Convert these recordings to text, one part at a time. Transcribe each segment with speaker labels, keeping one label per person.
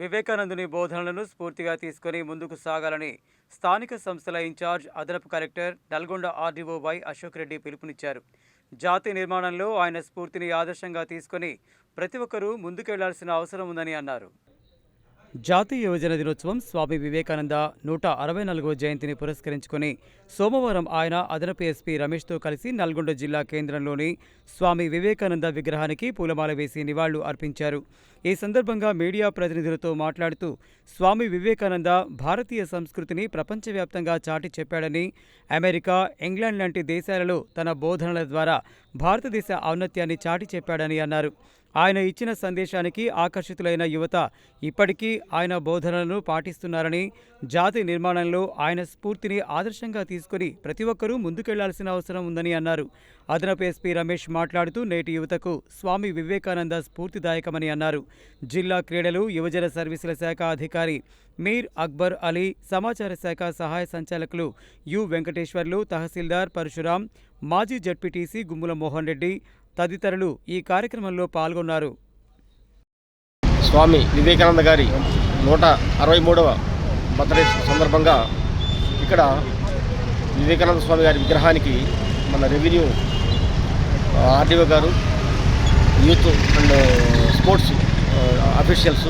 Speaker 1: వివేకానందుని బోధనలను స్ఫూర్తిగా తీసుకొని ముందుకు సాగాలని స్థానిక సంస్థల ఇన్ఛార్జ్ అదనపు collector Nalgonda RDO Y Ashok Reddy పిలుపునిచ్చారు. జాతి నిర్మాణంలో ఆయన స్ఫూర్తిని ఆదర్శంగా తీసుకుని ప్రతి ఒక్కరూ ముందుకెళ్ళాల్సిన అవసరం ఉందని అన్నారు. జాతీయ యువజన దినోత్సవం స్వామి వివేకానంద నూట అరవై నాలుగవ జయంతిని పురస్కరించుకుని సోమవారం ఆయన అదనపు ఎస్పీ రమేష్తో కలిసి నల్గొండ జిల్లా కేంద్రంలోని స్వామి వివేకానంద విగ్రహానికి పూలమాల వేసి నివాళులు అర్పించారు. ఈ సందర్భంగా మీడియా ప్రతినిధులతో మాట్లాడుతూ స్వామి వివేకానంద భారతీయ సంస్కృతిని ప్రపంచవ్యాప్తంగా చాటి చెప్పాడని అమెరికా ఇంగ్లాండ్ లాంటి దేశాలలో తన బోధనల ద్వారా భారతదేశ ఔన్నత్యాన్ని చాటి చెప్పాడని అన్నారు. ఆయన ఇచ్చిన సందేశానికి ఆకర్షితులైన యువత ఇప్పటికీ ఆయన బోధనలను పాటిస్తున్నారని జాతి నిర్మాణంలో ఆయన స్ఫూర్తిని ఆదర్శంగా తీసుకుని ప్రతి ఒక్కరూ ముందుకెళ్ళాల్సిన అవసరం ఉందని అన్నారు. అదనపు ఎస్పీ రమేష్ మాట్లాడుతూ నేటి యువతకు స్వామి వివేకానంద స్ఫూర్తిదాయకమని అన్నారు. జిల్లా క్రీడలు యువజన సర్వీసుల శాఖ అధికారి మీర్ అక్బర్ అలీ సమాచార శాఖ సహాయ సంచాలకులు యు వెంకటేశ్వర్లు తహసీల్దార్ పరశురాం మాజీ జడ్పీటీసీ గుమ్ముల మోహన్ రెడ్డి తదితరులు ఈ కార్యక్రమంలో పాల్గొన్నారు.
Speaker 2: స్వామి వివేకానంద గారి నూట అరవై మూడవ బర్త్డే సందర్భంగా ఇక్కడ వివేకానంద స్వామి గారి విగ్రహానికి మన రెవెన్యూ ఆర్డీఓ గారు youth and sports officials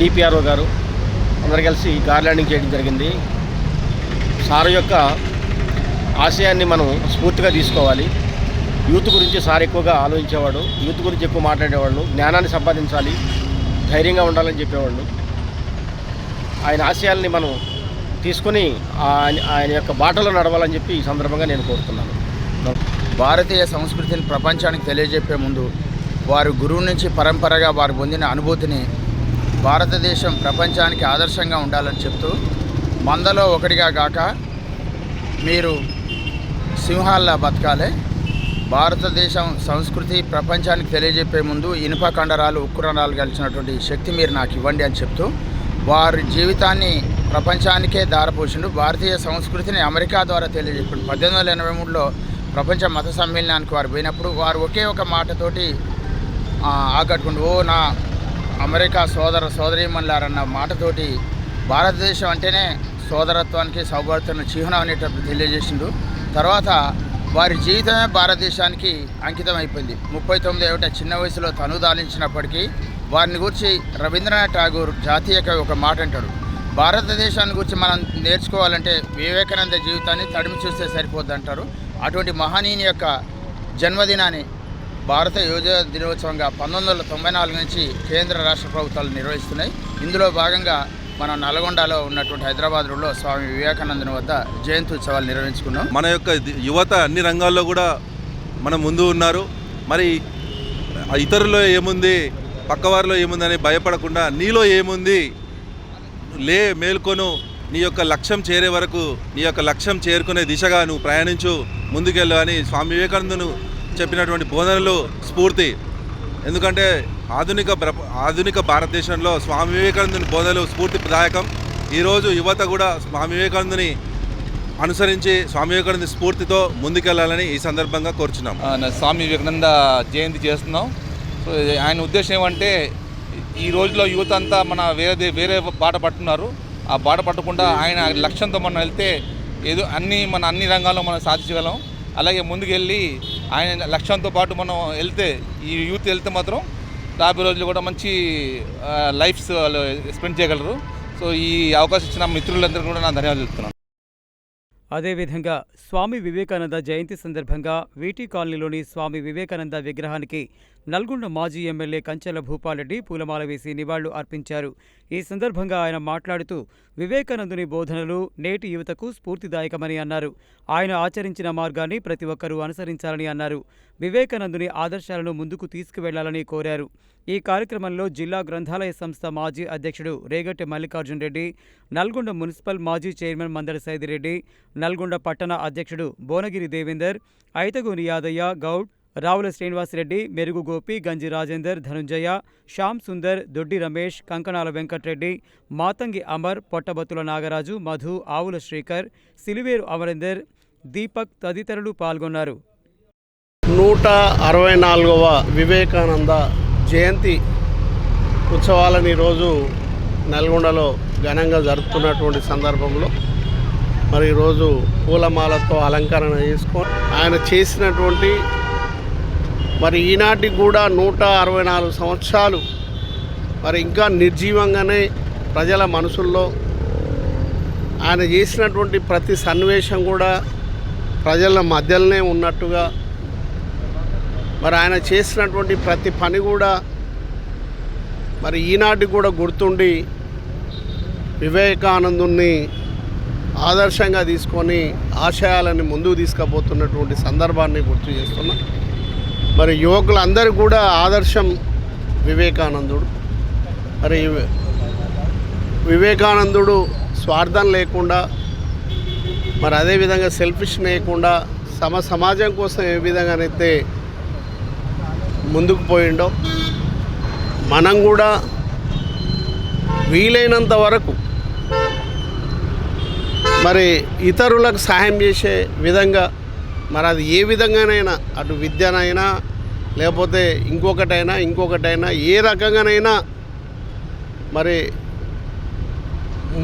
Speaker 2: DPRO గారు అందరు కలిసి గార్లాండింగ్ ల్యాండింగ్ చేయడం జరిగింది. సార్ యొక్క ఆశయాన్ని మనం స్ఫూర్తిగా తీసుకోవాలి. యూత్ గురించి సార్ ఎక్కువగా ఆలోచించేవాడు యూత్ గురించి ఎక్కువ మాట్లాడేవాళ్ళు జ్ఞానాన్ని సంపాదించాలి ధైర్యంగా ఉండాలని చెప్పేవాళ్ళు. ఆయన ఆశయాల్ని మనం తీసుకొని ఆయన ఆయన యొక్క బాటలో నడవాలని చెప్పి ఈ సందర్భంగా నేను కోరుతున్నాను.
Speaker 3: భారతీయ సంస్కృతిని ప్రపంచానికి తెలియజెప్పే ముందు వారి గురువు నుంచి పరంపరగా వారు పొందిన అనుభూతిని భారతదేశం ప్రపంచానికి ఆదర్శంగా ఉండాలని చెప్తూ మందలో ఒకటిగా కాక మీరు సింహాల్లా బతకాలే. భారతదేశం సంస్కృతి ప్రపంచానికి తెలియజెప్పే ముందు ఇనుప కండరాలు ఉక్కు కలిసినటువంటి శక్తి మీరు నాకు ఇవ్వండి అని చెప్తూ వారి జీవితాన్ని ప్రపంచానికే దారపోసిండు. భారతీయ సంస్కృతిని అమెరికా ద్వారా తెలియజెప్పాడు. పద్దెనిమిది వందల ఎనభై మూడులో ప్రపంచ మత సమ్మేళనానికి వారు పోయినప్పుడు వారు ఒకే ఒక మాటతోటి ఆకట్టుకుండు ఆకట్టుకుంటూ ఓ నా అమెరికా సోదర సోదరీమణులారన్న మాటతోటి భారతదేశం అంటేనే సోదరత్వానికి సౌభాగ్యతను చిహ్నం అనేటప్పుడు తెలియజేసిండు. తర్వాత వారి జీవితమే భారతదేశానికి అంకితం అయిపోయింది ముప్పై తొమ్మిది ఏమిట చిన్న వయసులో తను దాలించినప్పటికీ వారిని గురించి రవీంద్రనాథ్ ఠాగూర్ జాతీయ కవి ఒక మాట అంటాడు భారతదేశాన్ని గురించి మనం నేర్చుకోవాలంటే వివేకానంద జీవితాన్ని తడిమి చూస్తే సరిపోద్ది అంటారు అటువంటి మహనీయుని యొక్క జన్మదినాన్ని భారత యువజన దినోత్సవంగా పంతొమ్మిది వందల తొంభై నాలుగు నుంచి కేంద్ర రాష్ట్ర ప్రభుత్వాలు నిర్వహిస్తున్నాయి. ఇందులో భాగంగా మనం నల్గొండలో ఉన్నటువంటి హైదరాబాద్ రోడ్లో స్వామి వివేకానందుని వద్ద జయంతి ఉత్సవాలు నిర్వహించుకున్నాం.
Speaker 4: మన యొక్క యువత అన్ని రంగాల్లో కూడా మన ముందు ఉన్నారు. మరి ఇతరుల్లో ఏముంది పక్కవారిలో ఏముందని భయపడకుండా నీలో ఏముంది లే మేల్కొను నీ యొక్క లక్ష్యం చేరే వరకు నీ యొక్క లక్ష్యం చేరుకునే దిశగా నువ్వు ప్రయాణించు ముందుకెళ్ళు అని స్వామి వివేకానందును చెప్పినటువంటి బోధనలు స్ఫూర్తి. ఎందుకంటే ఆధునిక ప్ర- ఆధునిక భారతదేశంలో స్వామి వివేకానందుని బోధలు స్ఫూర్తిదాయకం. ఈరోజు యువత కూడా స్వామి వివేకానందుని అనుసరించి స్వామి వివేకానంద స్ఫూర్తితో ముందుకెళ్ళాలని ఈ సందర్భంగా కోరుచున్నాం.
Speaker 5: స్వామి వివేకానంద జయంతి చేస్తున్నాం. సో ఆయన ఉద్దేశం ఏమంటే ఈ రోజులో యువత అంతా మన వేరే వేరే బాట పట్టున్నారు. ఆ బాట పట్టకుండా ఆయన లక్ష్యంతో మనం వెళ్తే ఏదో అన్ని మన అన్ని రంగాల్లో మనం సాధించగలం. అలాగే ముందుకెళ్ళి ఆయన లక్ష్యంతో పాటు మనం వెళ్తే ఈ యూత్ వెళ్తే మాత్రం రాబోయే రోజులు కూడా మంచి లైఫ్స్ వాళ్ళు స్పెండ్ చేయగలరు. సో ఈ అవకాశం ఇచ్చిన మిత్రులందరూ కూడా నా ధన్యవాదాలు చెప్తున్నాను.
Speaker 1: అదేవిధంగా స్వామి వివేకానంద జయంతి సందర్భంగా వీటీ కాలనీలోని స్వామి వివేకానంద విగ్రహానికి నల్గొండ మాజీ ఎమ్మెల్యే కంచెల భూపాలరెడ్డి పూలమాల వేసి నివాళులు అర్పించారు. ఈ సందర్భంగా ఆయన మాట్లాడుతూ వివేకానందుని బోధనలు నేటి యువతకు స్ఫూర్తిదాయకమని అన్నారు. ఆయన ఆచరించిన మార్గాన్ని ప్రతి ఒక్కరూ అనుసరించాలని అన్నారు. వివేకానందుని ఆదర్శాలను ముందుకు తీసుకువెళ్ళాలని కోరారు. ఈ కార్యక్రమంలో జిల్లా గ్రంథాలయ సంస్థ మాజీ అధ్యక్షుడు రేగట్టి మల్లికార్జున్ రెడ్డి నల్గొండ మున్సిపల్ మాజీ చైర్మన్ మందడి సైదిరెడ్డి నల్గొండ పట్టణ అధ్యక్షుడు బోనగిరి దేవేందర్ ఐతగూని యాదయ్య గౌడ్ రావుల శ్రీనివాసరెడ్డి మెరుగు గోపి గంజి రాజేందర్ ధనుంజయ శ్యామ్ సుందర్ దొడ్డి రమేష్ కంకణాల వెంకట్రెడ్డి మాతంగి అమర్ పొట్టబత్తుల నాగరాజు మధు ఆవుల శ్రీకర్ సిలివేరు అమరేందర్ దీపక్ తదితరులు పాల్గొన్నారు.
Speaker 6: నూట అరవై నాలుగవ వివేకానంద జయంతి ఉత్సవాలను ఈరోజు నల్గొండలో ఘనంగా జరుపుతున్నటువంటి సందర్భంలో మరి ఈరోజు పూలమాలతో అలంకరణ చేసుకొని ఆయన చేసినటువంటి మరి ఈనాటికి కూడా నూట అరవై నాలుగు సంవత్సరాలు మరి ఇంకా నిర్జీవంగానే ప్రజల మనసుల్లో ఆయన చేసినటువంటి ప్రతి సన్నివేశం కూడా ప్రజల మధ్యలోనే ఉన్నట్టుగా మరి ఆయన చేసినటువంటి ప్రతి పని కూడా మరి ఈనాటికి కూడా గుర్తుండి వివేకానందుని ఆదర్శంగా తీసుకొని ఆశయాలని ముందుకు తీసుకుపోతున్నటువంటి సందర్భాన్ని గుర్తు చేస్తున్నా. మరి యువకులందరూ కూడా ఆదర్శం వివేకానందుడు. మరి వివేకానందుడు స్వార్థం లేకుండా మరి అదేవిధంగా సెల్ఫిష్ లేకుండా సమ సమాజం కోసం ఏ విధంగానైతే ముందుకు పోయిండో మనం కూడా వీలైనంత వరకు మరి ఇతరులకు సహాయం చేసే విధంగా మరి అది ఏ విధంగానైనా అటు విద్యనైనా లేకపోతే ఇంకొకటైనా ఇంకొకటైనా ఏ రకంగానైనా మరి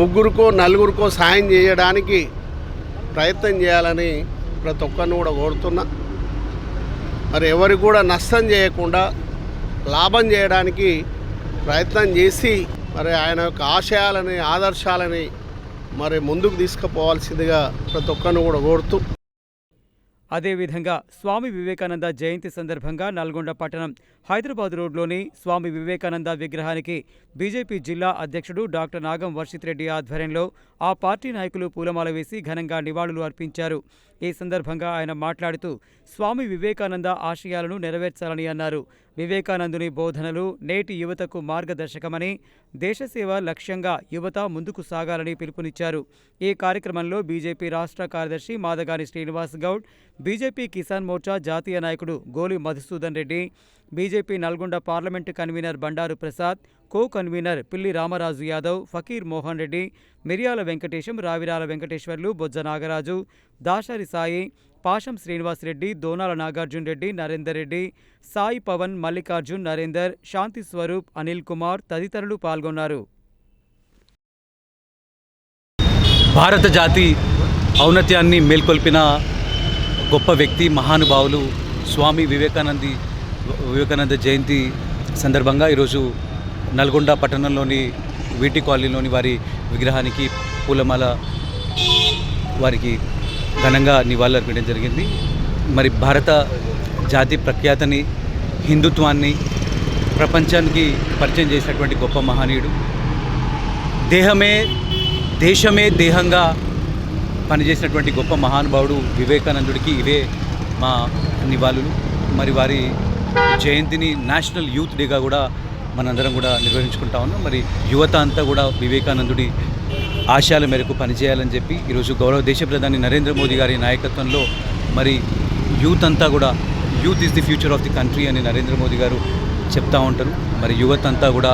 Speaker 6: ముగ్గురికో నలుగురికో సాయం చేయడానికి ప్రయత్నం చేయాలని ప్రతి ఒక్కరిని కూడా కోరుతున్నా. మరి ఎవరికి కూడా నష్టం చేయకుండా లాభం చేయడానికి ప్రయత్నం చేసి మరి ఆయన యొక్క ఆశయాలని ఆదర్శాలని మరి ముందుకు తీసుకుపోవాల్సిందిగా ప్రతి ఒక్కరిని కూడా కోరుతూ
Speaker 1: అదేవిధంగా స్వామి వివేకానంద జయంతి సందర్భంగా నల్గొండ పట్టణం హైదరాబాద్ రోడ్లోని స్వామి వివేకానంద విగ్రహానికి బీజేపీ జిల్లా అధ్యక్షుడు డాక్టర్ నాగం వర్షిత్ రెడ్డి ఆధ్వర్యంలో ఆ పార్టీ నాయకులు పూలమాల వేసి ఘనంగా నివాళులు అర్పించారు. ఈ సందర్భంగా ఆయన మాట్లాడుతూ స్వామి వివేకానంద ఆశయాలను నెరవేర్చాలని అన్నారు. వివేకానందుని బోధనలు నేటి యువతకు మార్గదర్శకమని దేశసేవ లక్ష్యంగా యువత ముందుకు సాగాలని పిలుపునిచ్చారు. ఈ కార్యక్రమంలో బీజేపీ రాష్ట్ర కార్యదర్శి మాదగాని శ్రీనివాస్ గౌడ్ బీజేపీ కిసాన్ మోర్చా జాతీయ నాయకుడు Goli Madhusudan Reddy BJP Nalgonda parliament convener Bandaru Prasad co convener Pilli Ramaraju Yadav Fakir Mohan Reddy మిరియాల వెంకటేశం రావిరాల వెంకటేశ్వర్లు బొజ్జ నాగరాజు దాశరి సాయి పాషం శ్రీనివాసరెడ్డి దోనాల నాగార్జున్ రెడ్డి నరేందర్ రెడ్డి సాయి పవన్ మల్లికార్జున్ నరేందర్ శాంతి స్వరూప్ అనిల్ కుమార్ తదితరులు పాల్గొన్నారు.
Speaker 7: భారత జాతి ఔన్నత్యాన్ని మేల్కొల్పిన గొప్ప వ్యక్తి మహానుభావులు స్వామి వివేకానంది వివేకానంద జయంతి సందర్భంగా ఈరోజు నల్గొండ పట్టణంలోని వీటి కాలనీలోని వారి విగ్రహానికి పూలమాల వారికి ఘనంగా నివాళులర్పించడం జరిగింది. మరి భారత జాతి ప్రఖ్యాతని హిందుత్వాన్ని ప్రపంచానికి పరిచయం చేసినటువంటి గొప్ప మహనీయుడు. దేహమే దేశమే దేహంగా పనిచేసినటువంటి గొప్ప మహానుభావుడు వివేకానందుడికి ఇవే మా నివాళులు. మరి వారి జయంతిని నేషనల్ యూత్ డేగా కూడా మనందరం కూడా నిర్వహించుకుంటా ఉన్నాం. మరి యువత అంతా కూడా వివేకానందుడి ఆశయాల మేరకు పనిచేయాలని చెప్పి ఈరోజు గౌరవ దేశ ప్రధాని నరేంద్ర మోదీ గారి నాయకత్వంలో మరి యూత్ అంతా కూడా youth is the future of the country అని నరేంద్ర మోదీ గారు చెప్తా ఉంటారు. మరి యువత అంతా కూడా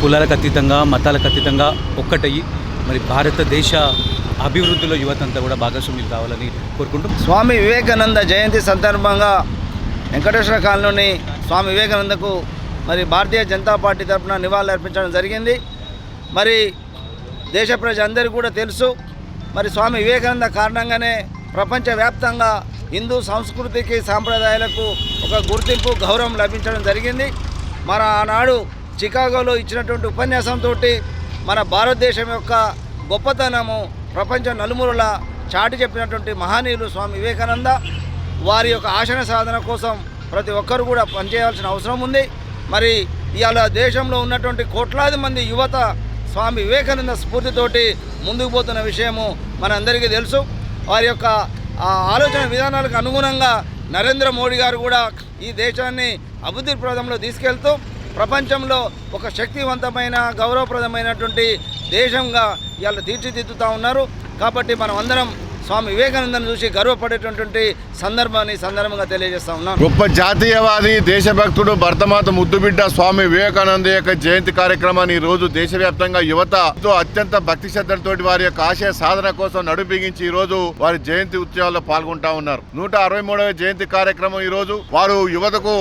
Speaker 7: కులాలకు అతీతంగా మతాలకు అతీతంగా ఒక్కటయ్యి మరి భారతదేశ అభివృద్ధిలో యువత అంతా కూడా భాగస్వామ్యులు కావాలని కోరుకుంటూ
Speaker 8: స్వామి వివేకానంద జయంతి సందర్భంగా వెంకటేశ్వర కాలనీ స్వామి వివేకానందకు మరి భారతీయ జనతా పార్టీ తరఫున నివాళులు అర్పించడం జరిగింది. మరి దేశ ప్రజలందరికీ కూడా తెలుసు మరి స్వామి వివేకానంద కారణంగానే ప్రపంచవ్యాప్తంగా హిందూ సంస్కృతికి సాంప్రదాయాలకు ఒక గుర్తింపు గౌరవం లభించడం జరిగింది. మన ఆనాడు చికాగోలో ఇచ్చినటువంటి ఉపన్యాసంతో మన భారతదేశం యొక్క గొప్పతనము ప్రపంచ నలుమూలల చాటి చెప్పినటువంటి మహనీయులు స్వామి వివేకానంద. వారి యొక్క ఆశన సాధన కోసం ప్రతి ఒక్కరు కూడా పనిచేయాల్సిన అవసరం ఉంది. మరి ఇవాళ దేశంలో ఉన్నటువంటి కోట్లాది మంది యువత స్వామి వివేకానంద స్ఫూర్తితోటి ముందుకు పోతున్న విషయము మనందరికీ తెలుసు. వారి యొక్క ఆలోచన విధానాలకు అనుగుణంగా నరేంద్ర మోడీ గారు కూడా ఈ దేశాన్ని అభివృద్ధి ప్రదంలో తీసుకెళ్తూ ప్రపంచంలో ఒక శక్తివంతమైన గౌరవప్రదమైనటువంటి దేశంగా ఇవాళ తీర్చిదిద్దుతూ ఉన్నారు. కాబట్టి మనం అందరం స్వామి వివేకానందను చూసి గర్వపడేటటువంటి సందర్భాన్ని సందర్భంగా తెలియజేస్తా ఉన్నాను.
Speaker 9: గొప్ప జాతీయవాది దేశభక్తుడు భర్తమాత ముద్దుబిడ్డ స్వామి వివేకానంద యొక్క జయంతి కార్యక్రమాన్ని ఈ రోజు దేశవ్యాప్తంగా యువతతో అత్యంత భక్తి శ్రద్ధలతోటి వారి యొక్క ఆశయ సాధన కోసం నడుపిగించి ఈ రోజు వారి జయంతి ఉత్సవాల్లో పాల్గొంటా ఉన్నారు. నూట అరవై మూడవ జయంతి కార్యక్రమం ఈ రోజు. వారు యువతకు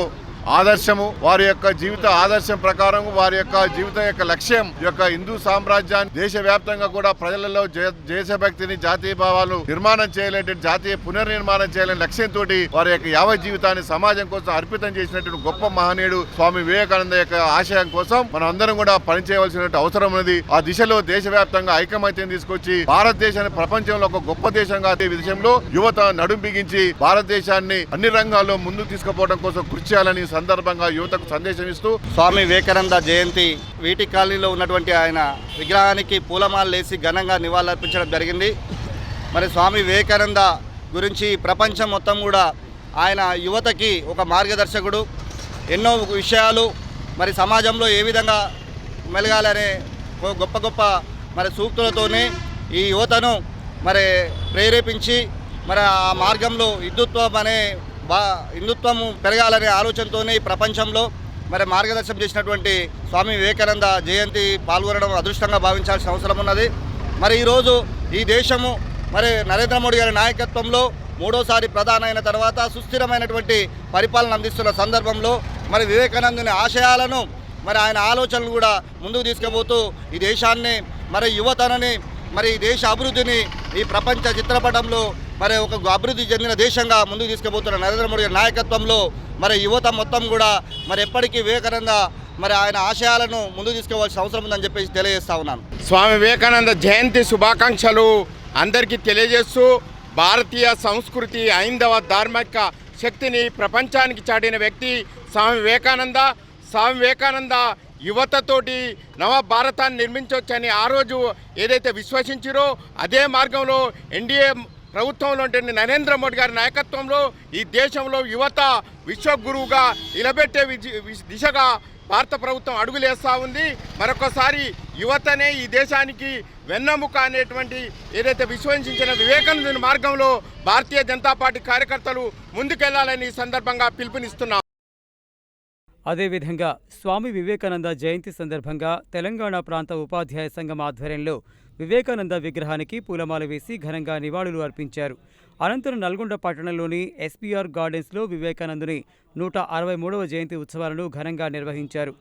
Speaker 9: ఆదర్శము వారి యొక్క జీవిత ఆదర్శం ప్రకారం వారి యొక్క జీవిత యొక్క లక్ష్యం యొక్క హిందూ సామ్రాజ్యాన్ని దేశవ్యాప్తంగా కూడా ప్రజలలో దేశభక్తిని జాతీయ భావాలు నిర్మాణం చేయలేని జాతీయ పునర్నిర్మాణం చేయాలని లక్ష్యంతో వారి యొక్క యావ జీవితాన్ని సమాజం కోసం అర్పితం చేసినటువంటి గొప్ప మహనీయుడు స్వామి వివేకానంద యొక్క ఆశయం కోసం మనం అందరం కూడా పనిచేయవలసిన అవసరం ఉన్నది. ఆ దిశలో దేశవ్యాప్తంగా ఐకమత్యం తీసుకొచ్చి భారతదేశాన్ని ప్రపంచంలో ఒక గొప్ప దేశంగా అదే విషయంలో యువత నడుం బిగించి భారతదేశాన్ని అన్ని రంగాల్లో ముందుకు తీసుకుపోవడం కోసం కృషి చేయాలని సందర్భంగా యువతకు సందేశం ఇస్తూ
Speaker 2: స్వామి వివేకానంద జయంతి వీటి కాలనీలో ఉన్నటువంటి ఆయన విగ్రహానికి పూలమాలలేసి ఘనంగా నివాళులర్పించడం జరిగింది. మరి స్వామి వివేకానంద గురించి ప్రపంచం మొత్తం కూడా ఆయన యువతకి ఒక మార్గదర్శకుడు. ఎన్నో విషయాలు మరి సమాజంలో ఏ విధంగా మెలగాలనే గొప్ప గొప్ప మరి సూక్తులతోనే ఈ యువతను మరి ప్రేరేపించి మరి ఆ మార్గంలో హిందుత్వం అనే బా హిందుత్వము పెరగాలనే ఆలోచనతోనే ఈ ప్రపంచంలో మరి మార్గదర్శనం చేసినటువంటి స్వామి వివేకానంద జయంతి పాల్గొనడం అదృష్టంగా భావించాల్సిన అవసరం ఉన్నది. మరి ఈరోజు ఈ దేశము మరి నరేంద్ర మోడీ గారి నాయకత్వంలో మూడోసారి ప్రధాన అయిన తర్వాత సుస్థిరమైనటువంటి పరిపాలన అందిస్తున్న సందర్భంలో మరి వివేకానందుని ఆశయాలను మరి ఆయన ఆలోచనలు కూడా ముందుకు తీసుకుపోతూ ఈ దేశాన్ని మరి యువతనని మరి ఈ దేశ అభివృద్ధిని ఈ ప్రపంచ చిత్రపటంలో మరి ఒక అభివృద్ధి చెందిన దేశంగా ముందుకు తీసుకుపోతున్న నరేంద్ర మోడీ నాయకత్వంలో మరి యువత మొత్తం కూడా మరి ఎప్పటికీ వివేకానంద మరి ఆయన ఆశయాలను ముందుకు తీసుకోవాల్సిన అవసరం ఉందని చెప్పేసి తెలియజేస్తా ఉన్నాను.
Speaker 10: స్వామి వివేకానంద జయంతి శుభాకాంక్షలు అందరికీ తెలియజేస్తూ భారతీయ సంస్కృతి ఐందవ ధార్మిక శక్తిని ప్రపంచానికి చాటిన వ్యక్తి స్వామి వివేకానంద. స్వామి వివేకానంద యువతతోటి నవ భారతాన్ని నిర్మించవచ్చని ఆ రోజు ఏదైతే విశ్వసించారో అదే మార్గంలో ఎన్డీఏ ప్రభుత్వంలో నరేంద్ర మోడీ గారి నాయకత్వంలో ఈ దేశంలో యువత విశ్వగురువుగా నిలబెట్టే దిశగా భారత ప్రభుత్వం అడుగులేస్తూ ఉంది. మరొకసారి యువతనే ఈ దేశానికి వెన్నెముక అనేటువంటి ఏదైతే విశ్వసించిన వివేకానంద మార్గంలో భారతీయ జనతా పార్టీ కార్యకర్తలు ముందుకెళ్ళాలని సందర్భంగా పిలుపునిస్తున్నాం.
Speaker 1: అదేవిధంగా స్వామి వివేకానంద జయంతి సందర్భంగా తెలంగాణ ప్రాంత ఉపాధ్యాయ సంఘం ఆధ్వర్యంలో వివేకానంద విగ్రహానికి పూలమాల వేసి ఘనంగా నివాళులు అర్పించారు. అనంతరం నల్గొండ పట్టణంలోని ఎస్పీఆర్ గార్డెన్స్లో వివేకానందుని నూట అరవై మూడవ జయంతి ఉత్సవాలను ఘనంగా నిర్వహించారు.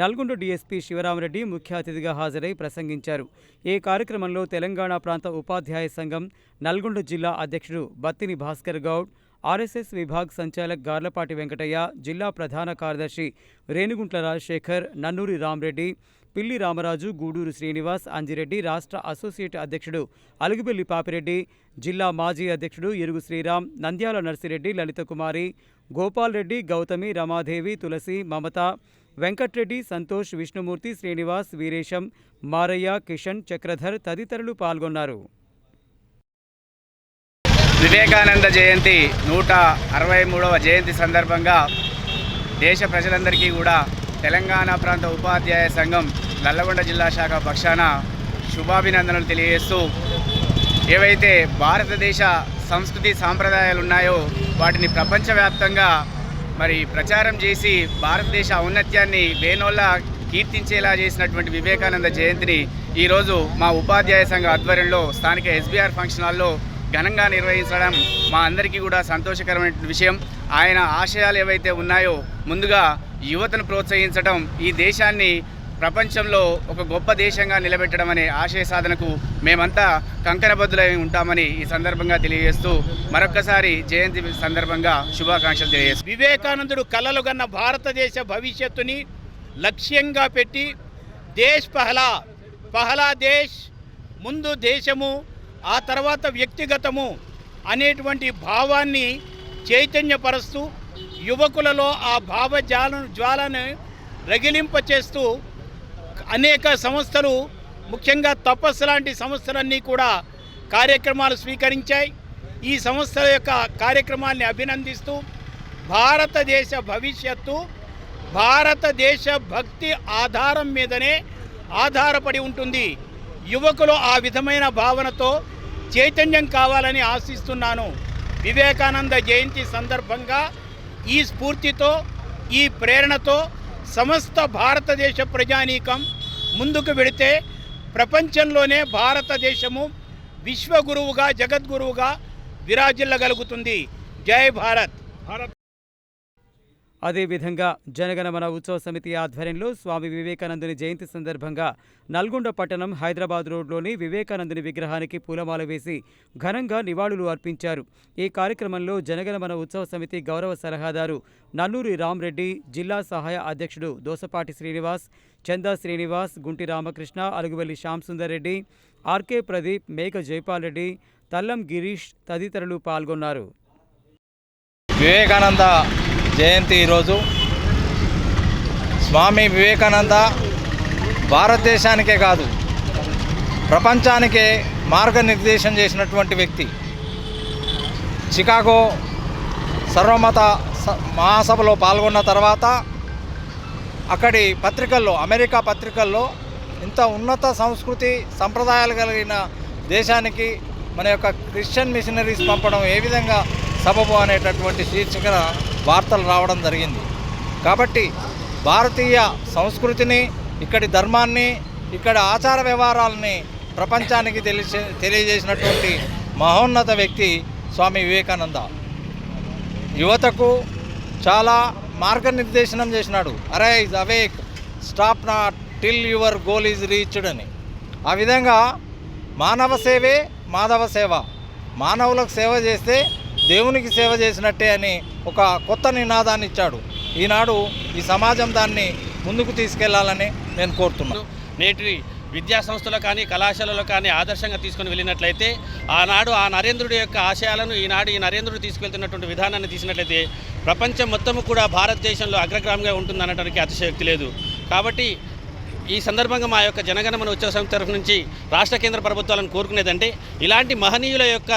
Speaker 1: నల్గొండ డీఎస్పీ శివరామరెడ్డి ముఖ్య అతిథిగా హాజరై ప్రసంగించారు. ఈ కార్యక్రమంలో తెలంగాణ ప్రాంత ఉపాధ్యాయ సంఘం నల్గొండ జిల్లా అధ్యక్షుడు బత్తిని భాస్కర్ గౌడ్ ఆర్ఎస్ఎస్ విభాగ్ సంచాలక్ గార్లపాటి వెంకటయ్య జిల్లా ప్రధాన కార్యదర్శి రేణుగుంట్ల రాజశేఖర్ నన్నూరి రామ్రెడ్డి పిల్లి రామరాజు గూడూరు శ్రీనివాస్ అంజిరెడ్డి రాష్ట్ర అసోసియేట్ అధ్యక్షుడు అలుగుబెల్లి పాపిరెడ్డి జిల్లా మాజీ అధ్యక్షుడు ఎరుగు శ్రీరామ్ నంద్యాల నర్సిరెడ్డి లలితకుమారి గోపాల్ రెడ్డి గౌతమి రమాదేవి తులసి మమత వెంకట్రెడ్డి సంతోష్ విష్ణుమూర్తి శ్రీనివాస్ వీరేశం మారయ్య కిషన్ చక్రధర్ తదితరులు పాల్గొన్నారు.
Speaker 11: వివేకానంద జయంతి నూట అరవై మూడవ జయంతి సందర్భంగా దేశ ప్రజలందరికీ కూడా తెలంగాణ ప్రాంత ఉపాధ్యాయ సంఘం నల్లగొండ జిల్లా శాఖ పక్షాన శుభాభినందనలు తెలియజేస్తూ ఏవైతే భారతదేశ సంస్కృతి సాంప్రదాయాలు ఉన్నాయో వాటిని ప్రపంచవ్యాప్తంగా మరి ప్రచారం చేసి భారతదేశ ఔన్నత్యాన్ని వేనోళ్ళ కీర్తించేలా చేసినటువంటి వివేకానంద జయంతిని ఈరోజు మా ఉపాధ్యాయ సంఘ ఆధ్వర్యంలో స్థానిక ఎస్బీఆర్ ఫంక్షన్ హాల్లో ఘనంగా నిర్వహించడం మా అందరికీ కూడా సంతోషకరమైన విషయం. ఆయన ఆశయాలు ఏవైతే ఉన్నాయో ముందుగా యువతను ప్రోత్సహించడం ఈ దేశాన్ని ప్రపంచంలో ఒక గొప్ప దేశంగా నిలబెట్టడం అనే ఆశయ సాధనకు మేమంతా కంకణబద్ధులై ఉంటామని ఈ సందర్భంగా తెలియజేస్తూ మరొక్కసారి జయంతి సందర్భంగా శుభాకాంక్షలు తెలియజేస్తాం
Speaker 12: వివేకానందుడు కలలు కన్న భారతదేశ భవిష్యత్తుని లక్ష్యంగా పెట్టి దేశ్ పహలా పహలా దేశ్ ముందు దేశము ఆ తర్వాత వ్యక్తిగతము అనేటువంటి భావాన్ని చైతన్యపరుస్తూ యువకులలో ఆ భావజాల జ్వాలను రగిలింపచేస్తూ అనేక సంస్థలు ముఖ్యంగా తపస్సు లాంటి సంస్థలన్నీ కూడా కార్యక్రమాలు స్వీకరించాయి. ఈ సంస్థల యొక్క కార్యక్రమాల్ని అభినందిస్తూ భారతదేశ భవిష్యత్తు భారతదేశ భక్తి ఆధారం మీదనే ఆధారపడి ఉంటుంది. యువకులు ఆ విధమైన భావనతో చైతన్యం కావాలని ఆశిస్తున్నాను. వివేకానంద జయంతి సందర్భంగా ఈ స్ఫూర్తితో ఈ ప్రేరణతో సమస్త భారతదేశ ప్రజానీకం ముందుకు వెడితే ప్రపంచంలోనే భారతదేశము విశ్వగురువుగా జగద్గురువుగా విరాజిల్లగలుగుతుంది. జై భారత్. భారత్
Speaker 1: అదేవిధంగా జనగణమన ఉత్సవ సమితి ఆధ్వర్యంలో స్వామి వివేకానందుని జయంతి సందర్భంగా నల్గొండ పట్టణం హైదరాబాద్ రోడ్లోని వివేకానందుని విగ్రహానికి పూలమాల వేసి ఘనంగా నివాళులు అర్పించారు. ఈ కార్యక్రమంలో జనగణమన ఉత్సవ సమితి గౌరవ సలహాదారు నన్నూరి రామ్రెడ్డి జిల్లా సహాయ అధ్యక్షుడు దోసపాటి శ్రీనివాస్ చందా శ్రీనివాస్ గుంటి రామకృష్ణ అలుగువెల్లి శ్యాంసుందర్ రెడ్డి ఆర్కే ప్రదీప్ మేక జైపాల్ రెడ్డి తల్లం గిరీష్ తదితరులు పాల్గొన్నారు.
Speaker 4: వివేకానంద జయంతి ఈరోజు. స్వామి వివేకానంద భారతదేశానికే కాదు ప్రపంచానికే మార్గనిర్దేశం చేసినటువంటి వ్యక్తి. చికాగో సర్వమత స- మహాసభలో పాల్గొన్న తర్వాత అక్కడి పత్రికల్లో అమెరికా పత్రికల్లో ఇంత ఉన్నత సంస్కృతి సంప్రదాయాలు కలిగిన దేశానికి మన యొక్క క్రిస్టియన్ మిషనరీస్ పంపడం ఏ విధంగా సబబు అనేటటువంటి శీర్షికన వార్తలు రావడం జరిగింది. కాబట్టి భారతీయ సంస్కృతిని ఇక్కడి ధర్మాన్ని ఇక్కడ ఆచార వ్యవహారాలని ప్రపంచానికి తెలిసే తెలియజేసినటువంటి మహోన్నత వ్యక్తి స్వామి వివేకానంద. యువతకు చాలా మార్గనిర్దేశనం చేసినాడు. Arise awake stop not till your goal is reached అని. ఆ విధంగా మానవ సేవే మాధవ సేవ. మానవులకు సేవ చేస్తే దేవునికి సేవ చేసినట్టే అని ఒక కొత్త నినాదాన్ని ఇచ్చాడు. ఈనాడు ఈ సమాజం దాన్ని ముందుకు తీసుకెళ్ళాలని నేను కోరుతున్నాను.
Speaker 13: నేటి విద్యా సంస్థలు కానీ కళాశాలలో కానీ ఆదర్శంగా తీసుకుని వెళ్ళినట్లయితే ఆనాడు ఆ నరేంద్రుడి యొక్క ఆశయాలను ఈనాడు ఈ నరేంద్రుడు తీసుకెళ్తున్నటువంటి విధానాన్ని తీసినట్లయితే ప్రపంచం మొత్తము కూడా భారతదేశంలో అగ్రగ్రామంగా ఉంటుంది అనడానికి అతిశయోక్తి లేదు. కాబట్టి ఈ సందర్భంగా మా యొక్క జనగణమన ఉత్సవ సంస్థ తరఫు నుంచి రాష్ట్ర కేంద్ర ప్రభుత్వాలను కోరుకునేదంటే ఇలాంటి మహనీయుల యొక్క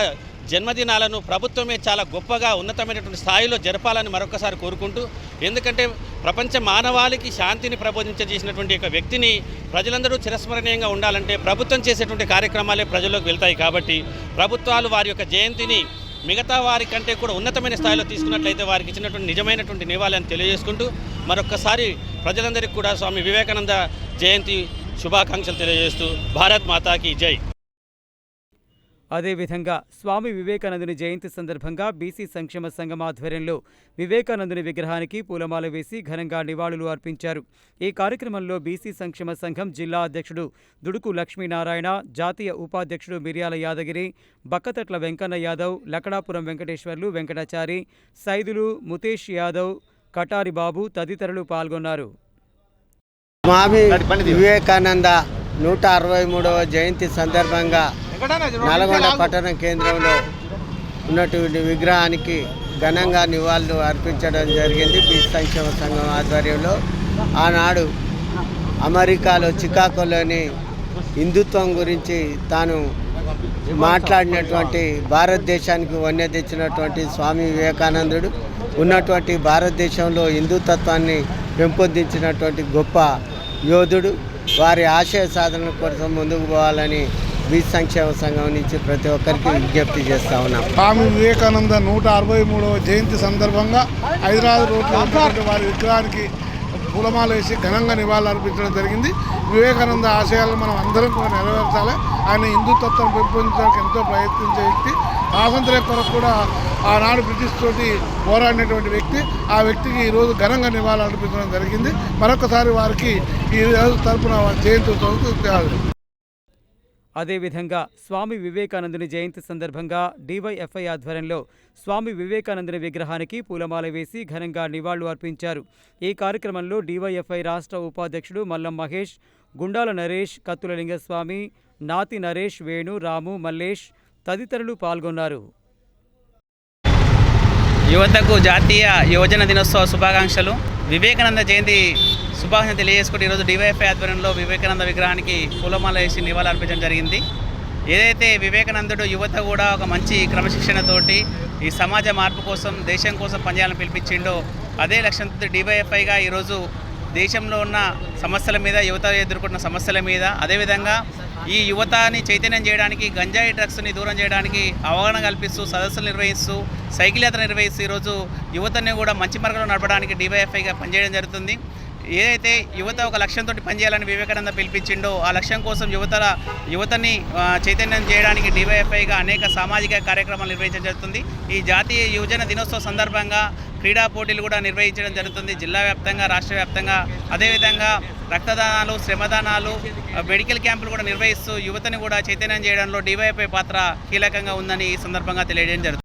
Speaker 13: జన్మదినాలను ప్రభుత్వమే చాలా గొప్పగా ఉన్నతమైనటువంటి స్థాయిలో జరపాలని మరొకసారి కోరుకుంటూ ఎందుకంటే ప్రపంచ మానవాళికి శాంతిని ప్రబోధించేసినటువంటి యొక్క వ్యక్తిని ప్రజలందరూ చిరస్మరణీయంగా ఉండాలంటే ప్రభుత్వం చేసేటువంటి కార్యక్రమాలే ప్రజల్లోకి వెళ్తాయి కాబట్టి ప్రభుత్వాలు వారి యొక్క జయంతిని మిగతా వారి కంటే కూడా ఉన్నతమైన స్థాయిలో తీసుకున్నట్లయితే వారికి ఇచ్చినటువంటి నిజమైనటువంటి నివాళులని తెలియజేసుకుంటూ మరొక్కసారి ప్రజలందరికీ కూడా స్వామి వివేకానంద జయంతి శుభాకాంక్షలు తెలియజేస్తూ భారత్ మాతాకి జై.
Speaker 1: అదేవిధంగా స్వామి వివేకానందుని జయంతి సందర్భంగా బీసీ సంక్షేమ సంఘం ఆధ్వర్యంలో వివేకానందుని విగ్రహానికి పూలమాల వేసి ఘనంగా నివాళులు అర్పించారు. ఈ కార్యక్రమంలో బీసీ సంక్షేమ సంఘం జిల్లా అధ్యక్షుడు దుడుకు లక్ష్మీనారాయణ జాతీయ ఉపాధ్యక్షుడు మిర్యాల యాదగిరి బక్కతట్ల వెంకన్న యాదవ్ లకడాపురం వెంకటేశ్వర్లు వెంకటాచారి సైదులు ముతేష్ యాదవ్ కటారి బాబు తదితరులు పాల్గొన్నారు.
Speaker 14: స్వామి వివేకానంద నూట అరవై మూడవ జయంతి సందర్భంగా నల్గొండ పట్టణ కేంద్రంలో ఉన్నటువంటి విగ్రహానికి ఘనంగా నివాళులు అర్పించడం జరిగింది. బీచ్ సంక్షేమ సంఘం ఆధ్వర్యంలో ఆనాడు అమెరికాలో చికాగోలోని హిందుత్వం గురించి తాను మాట్లాడినటువంటి భారతదేశానికి వన్య తెచ్చినటువంటి స్వామి వివేకానందుడు ఉన్నటువంటి భారతదేశంలో హిందుతత్వాన్ని పెంపొందించినటువంటి గొప్ప యోధుడు. వారి ఆశయ సాధన కోసం ముందుకు పోవాలని బీచ్ సంక్షేమ సంఘం నుంచి ప్రతి ఒక్కరికి విజ్ఞప్తి చేస్తా ఉన్నాం.
Speaker 15: స్వామి వివేకానంద నూట అరవై మూడవ జయంతి సందర్భంగా హైదరాబాద్ రోడ్డు వారి విగ్రహానికి పూలమాల వేసి ఘనంగా నివాళులు అర్పించడం జరిగింది. వివేకానంద ఆశయాలను మనం అందరం కూడా నెరవేర్చాలి. ఆయన హిందుతత్వం పెంపొందించడానికి ఎంతో ప్రయత్నించే వ్యక్తి స్వాతంత్ర్య కొరకు కూడా ఆనాడు బ్రిటిష్ తోటి పోరాడినటువంటి వ్యక్తి ఆ వ్యక్తికి ఈరోజు ఘనంగా నివాళులు అర్పించడం జరిగింది. మరొకసారి వారికి ఈ రోజు తరపున జయంతి
Speaker 1: అదేవిధంగా స్వామి వివేకానందుని జయంతి సందర్భంగా డివైఎఫ్ఐ ఆధ్వర్యంలో స్వామి వివేకానందుని విగ్రహానికి పూలమాల వేసి ఘనంగా నివాళులు అర్పించారు. ఈ కార్యక్రమంలో డివైఎఫ్ఐ రాష్ట్ర ఉపాధ్యక్షుడు మల్లం మహేష్ గుండాల నరేష్ కత్తుల లింగస్వామి నాతి నరేష్ వేణు రాము మల్లేష్ తదితరులు పాల్గొన్నారు.
Speaker 16: యువతకు జాతీయ యువజన దినోత్సవ శుభాకాంక్షలు. వివేకానంద జయంతి శుభాకాంక్షలు తెలియజేసుకుంటూ ఈరోజు డివైఎఫ్ఐ ఆధ్వర్యంలో వివేకానంద విగ్రహానికి పూలమాల వేసి నివాళులర్పించడం జరిగింది. ఏదైతే వివేకానందుడు యువత కూడా ఒక మంచి క్రమశిక్షణతోటి ఈ సమాజ మార్పు కోసం దేశం కోసం పనిచేయాలని పిలిపించిండో అదే లక్ష్యంతో డివైఎఫ్ఐగా ఈరోజు దేశంలో ఉన్న సమస్యల మీద యువత ఎదుర్కొన్న సమస్యల మీద అదేవిధంగా ఈ యువతని చైతన్యం చేయడానికి గంజాయి డ్రగ్స్ని దూరం చేయడానికి అవగాహన కల్పిస్తూ సదస్సులు నిర్వహిస్తూ సైకిల్ యాత్ర నిర్వహిస్తూ ఈరోజు యువతని కూడా మంచి మార్గంలో నడపడానికి డివైఎఫ్ఐగా పనిచేయడం జరుగుతుంది. ఏదైతే యువత ఒక లక్ష్యంతో పనిచేయాలని వివేకానంద పిలిపించిండో ఆ లక్ష్యం కోసం యువతల యువతని చైతన్యం చేయడానికి డివైఎఫ్ఐగా అనేక సామాజిక కార్యక్రమాలు నిర్వహించడం జరుగుతుంది. ఈ జాతీయ యువజన దినోత్సవ సందర్భంగా క్రీడా పోటీలు కూడా నిర్వహించడం జరుగుతుంది. జిల్లా వ్యాప్తంగా రాష్ట్ర వ్యాప్తంగా. అదేవిధంగా రక్తదానాలు శ్రమదానాలు మెడికల్ క్యాంపులు కూడా నిర్వహిస్తూ యువతని కూడా చైతన్యం చేయడంలో డివైఎఫ్ఐ పాత్ర కీలకంగా ఉందని ఈ సందర్భంగా తెలియజేయడం జరుగుతుంది.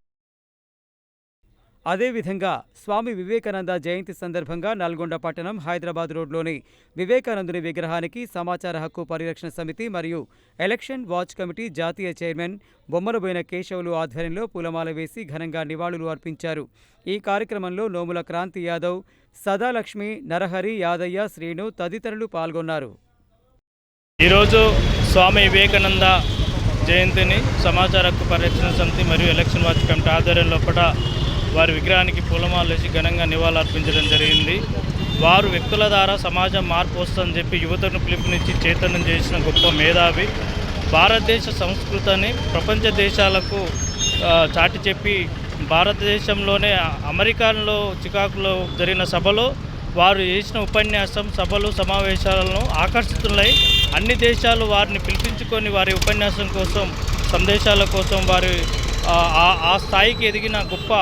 Speaker 1: అదేవిధంగా స్వామి వివేకానంద జయంతి సందర్భంగా నల్గొండ పట్టణం హైదరాబాద్ రోడ్లోని వివేకానందుని విగ్రహానికి సమాచార హక్కు పరిరక్షణ సమితి మరియు ఎలక్షన్ వాచ్ కమిటీ జాతీయ చైర్మన్ బొమ్మలబోయిన కేశవులు ఆధ్వర్యంలో పూలమాల వేసి ఘనంగా నివాళులు అర్పించారు. ఈ కార్యక్రమంలో నోముల క్రాంతి యాదవ్ సదాలక్ష్మి నరహరి యాదయ్య శ్రీను తదితరులు పాల్గొన్నారు.
Speaker 17: ఈరోజు స్వామి వివేకానంద జయంతిని సమాచార హక్కు పరిరక్షణ సమితి మరియు ఎలక్షన్ వాచ్ కమిటీ ఆధ్వర్యంలో కూడా వారి విగ్రహానికి పూలమాలేసి వేసి ఘనంగా నివాళులర్పించడం జరిగింది. వారు వ్యక్తుల ద్వారా సమాజం మార్పు వస్తుందని చెప్పి యువతను పిలుపునిచ్చి చైతన్యం చేసిన గొప్ప మేధావి. భారతదేశ సంస్కృతిని ప్రపంచ దేశాలకు చాటి చెప్పి భారతదేశంలోనే అమెరికాలో చికాకులో జరిగిన సభలో వారు చేసిన ఉపన్యాసం సభలు సమావేశాలను ఆకర్షితులై అన్ని దేశాలు వారిని పిలిపించుకొని వారి ఉపన్యాసం కోసం సందేశాల కోసం వారి ఆ స్థాయికి ఎదిగిన గొప్ప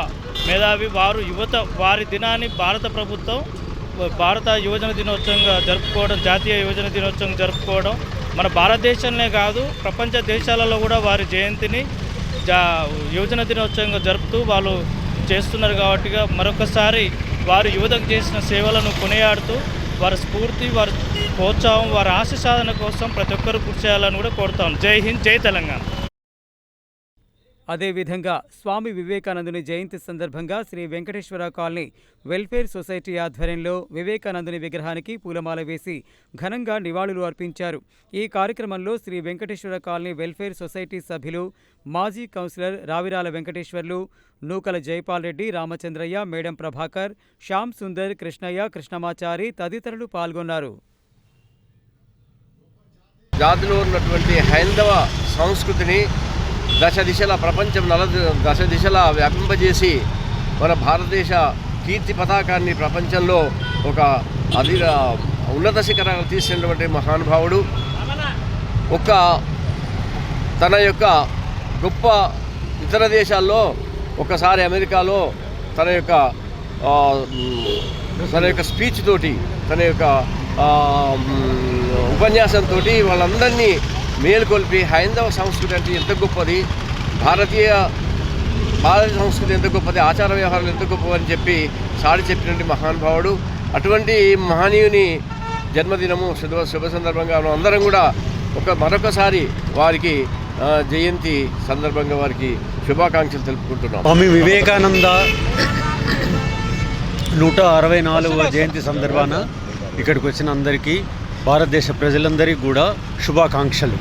Speaker 17: మేధావి వారు యువత వారి దినాన్ని భారత ప్రభుత్వం భారత యువజన దినోత్సవంగా జరుపుకోవడం జాతీయ యువజన దినోత్సవం జరుపుకోవడం మన భారతదేశంలోనే కాదు ప్రపంచ దేశాలలో కూడా వారి జయంతిని జా యువజన దినోత్సవంగా జరుపుతూ వాళ్ళు చేస్తున్నారు కాబట్టిగా మరొకసారి వారు యువతకు చేసిన సేవలను కొనియాడుతూ వారి స్ఫూర్తి వారి ప్రోత్సాహం వారి ఆశ సాధన కోసం ప్రతి ఒక్కరు కృషి చేయాలని కూడా కోరుతాం జై హింద్ జై తెలంగాణ.
Speaker 1: అదేవిధంగా స్వామి వివేకానందుని జయంతి సందర్భంగా Sri Venkateswara colony welfare society ఆధ్వర్యంలో వివేకానందుని విగ్రహానికి పూలమాల వేసి ఘనంగా నివాళులు అర్పించారు. ఈ కార్యక్రమంలో Sri Venkateswara colony welfare society సభ్యులు మాజీ కౌన్సిలర్ రావిరాల వెంకటేశ్వర్లు నూకల జైపాల్ రెడ్డి రామచంద్రయ్య మేడం ప్రభాకర్ శ్యామ్ సుందర్ కృష్ణయ్య కృష్ణమాచారి తదితరులు పాల్గొన్నారు.
Speaker 18: జాతిలో ఉన్నటువంటి హైందవ సంస్కృతిని దశ దిశల ప్రపంచం నల దశ దిశల వ్యాపింపజేసి మన భారతదేశ కీర్తి పతాకాన్ని ప్రపంచంలో ఒక అది ఉన్నత శిఖరాలు తీసినటువంటి మహానుభావుడు. ఒక తన యొక్క గొప్ప ఇతర దేశాల్లో ఒకసారి అమెరికాలో తన యొక్క తన యొక్క స్పీచ్ తోటి తన యొక్క ఉపన్యాసంతో వాళ్ళందరినీ మేలుకొల్పి హైందవ సంస్కృతి అంటే ఎంత గొప్పది? భారతీయ భారత సంస్కృతి ఎంత గొప్పది? ఆచార వ్యవహారాలు ఎంత గొప్పవి అని చెప్పి సాడి చెప్పినటువంటి మహానుభావుడు అటువంటి మహనీయుని జన్మదినము శుభ శుభ సందర్భంగా అందరం కూడా ఒక మరొకసారి వారికి జయంతి సందర్భంగా వారికి శుభాకాంక్షలు తెలుపుకుంటున్నాం.
Speaker 19: స్వామి వివేకానంద నూట అరవై నాలుగవ జయంతి సందర్భాన ఇక్కడికి వచ్చిన అందరికీ భారతదేశ ప్రజలందరికీ కూడా శుభాకాంక్షలు.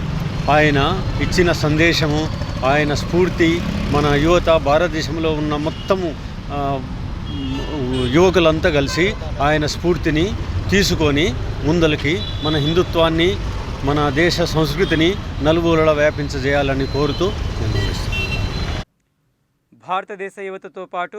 Speaker 19: ఆయన ఇచ్చిన సందేశము ఆయన స్ఫూర్తి మన యువత భారతదేశంలో ఉన్న మొత్తము యువకులంతా కలిసి ఆయన స్ఫూర్తిని తీసుకొని ముందలకి మన హిందుత్వాన్ని మన దేశ సంస్కృతిని నలుమూలలా వ్యాపించజేయాలని కోరుతూ
Speaker 1: భారతదేశ యువతతో పాటు